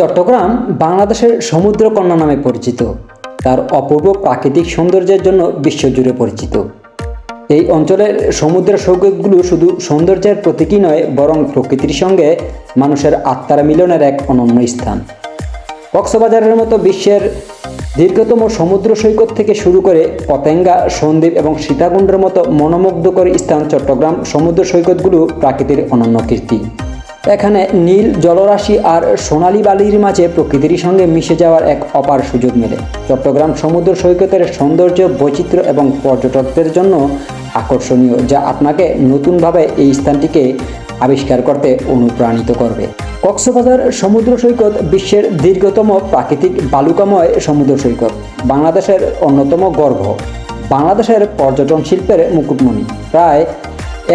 চট্টগ্রাম বাংলাদেশের সমুদ্রকন্যা নামে পরিচিত। তার অপূর্ব প্রাকৃতিক সৌন্দর্যের জন্য বিশ্বজুড়ে পরিচিত। এই অঞ্চলের সমুদ্র সৈকতগুলো শুধু সৌন্দর্যের প্রতীকই নয়, বরং প্রকৃতির সঙ্গে মানুষের আত্মার মিলনের এক অনন্য স্থান। কক্সবাজারের মতো বিশ্বের দীর্ঘতম সমুদ্র সৈকত থেকে শুরু করে পতেঙ্গা, সন্দ্বীপ এবং সীতাকুণ্ডের মতো মনোমুগ্ধকর স্থান চট্টগ্রাম সমুদ্র সৈকতগুলো প্রাকৃতির অনন্য কীর্তি। এখানে নীল জলরাশি আর সোনালী বালির মাঝে প্রকৃতির সঙ্গে মিশে যাওয়ার এক অপার সুযোগ মেলে। চট্টগ্রাম সমুদ্র সৈকতের সৌন্দর্য, বৈচিত্র্য এবং পর্যটকদের জন্য আকর্ষণীয়, যা আপনাকে নতুনভাবে এই স্থানটিকে আবিষ্কার করতে অনুপ্রাণিত করবে। কক্সবাজার সমুদ্র সৈকত বিশ্বের দীর্ঘতম প্রাকৃতিক বালুকাময় সমুদ্র সৈকত, বাংলাদেশের অন্যতম গর্ভ। বাংলাদেশের পর্যটন শিল্পের মুকুটমণি। প্রায়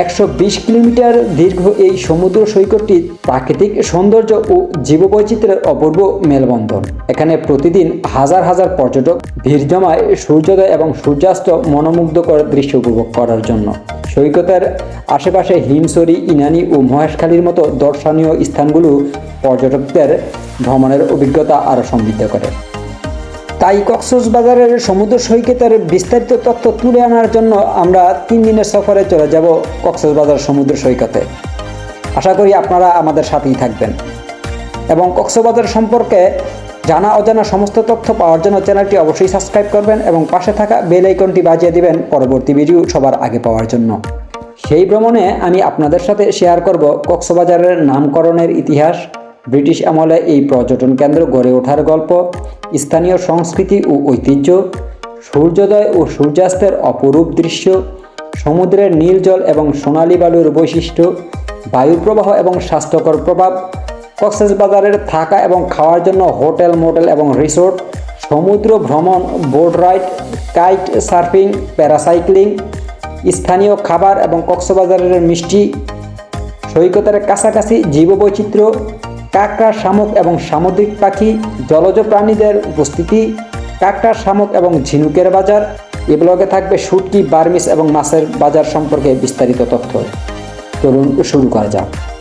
একশো বিশ কিলোমিটার দীর্ঘ এই সমুদ্র সৈকতটি প্রাকৃতিক সৌন্দর্য ও জীববৈচিত্র্যের অপূর্ব মেলবন্ধন। এখানে প্রতিদিন হাজার হাজার পর্যটক ভিড় জমায় সূর্যোদয় এবং সূর্যাস্ত মনোমুগ্ধকর দৃশ্য উপভোগ করার জন্য। সৈকতের আশেপাশে হিমসরি ইনানি ও মহেশখালীর মতো দর্শনীয় স্থানগুলো পর্যটকদের ভ্রমণের অভিজ্ঞতা আরও সমৃদ্ধ করে। তাই কক্সবাজারের সমুদ্র সৈকতের বিস্তারিত তথ্য তুলে আনার জন্য আমরা তিন দিনের সফরে চলে যাব কক্সবাজার সমুদ্র সৈকতে। আশা করি আপনারা আমাদের সাথেই থাকবেন। এবং কক্সবাজার সম্পর্কে জানা অজানা সমস্ত তথ্য পাওয়ার জন্য চ্যানেলটি অবশ্যই সাবস্ক্রাইব করবেন এবং পাশে থাকা বেল আইকনটি বাজিয়ে দিবেন পরবর্তী ভিডিও সবার আগে পাওয়ার জন্য। সেই ভ্রমণে আমি আপনাদের সাথে শেয়ার করব কক্সবাজারের নামকরণের ইতিহাস, ব্রিটিশ আমলে এই পর্যটন কেন্দ্র গড়ে ওঠার গল্প স্থানীয় সংস্কৃতি ও ঐতিহ্য, সূর্যোদয় ও সূর্যাস্তের অপরূপ দৃশ্য, সমুদ্রের নীল জল এবং সোনালী বালুর বৈশিষ্ট্য, বায়ুপ্রবাহ এবং স্বাস্থ্যকর প্রভাব কক্সবাজারের থাকা এবং খাওয়ার জন্য হোটেল, মোটেল এবং রিসোর্ট, সমুদ্র ভ্রমণ, boat ride, kite surfing, parasailing, স্থানীয় খাবার এবং কক্সবাজারের মিষ্টি, সৈকতের কাছাকাছি জীববৈচিত্র্য কাঁকড়া, শামুক এবং সামুদ্রিক পাখি, জলজ প্রাণীদের উপস্থিতি, কাঁকড়া, শামুক এবং ঝিনুকের বাজার। এ ব্লগে থাকবে শুটকি, বার্মিস এবং মাছের বাজার সম্পর্কে বিস্তারিত তথ্য। চলুন শুরু করা যাক।